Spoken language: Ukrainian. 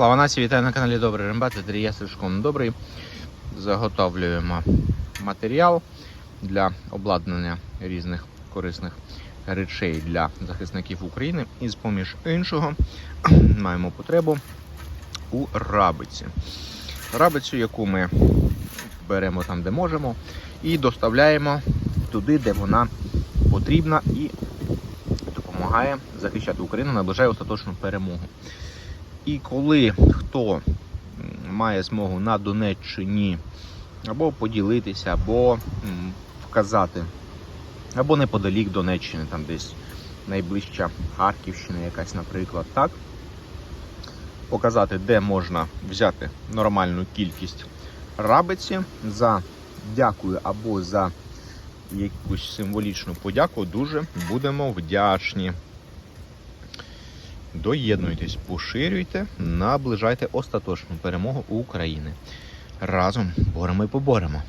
Слава нації, вітаю на каналі Добрий Рембат, я Сашком Добрий. Заготовлюємо матеріал для обладнання різних корисних речей для захисників України. І з поміж іншого маємо потребу у рабиці. Рабицю, яку ми беремо там, де можемо, і доставляємо туди, де вона потрібна і допомагає захищати Україну, наближає остаточну перемогу. І коли хто має змогу на Донеччині або поділитися, або вказати, або неподалік Донеччини, там десь найближча Харківщина, якась, наприклад, так, показати, де можна взяти нормальну кількість рабиці за дякую або за якусь символічну подяку, дуже будемо вдячні. Доєднуйтесь, поширюйте, наближайте остаточну перемогу України. Разом боремо і поборемо.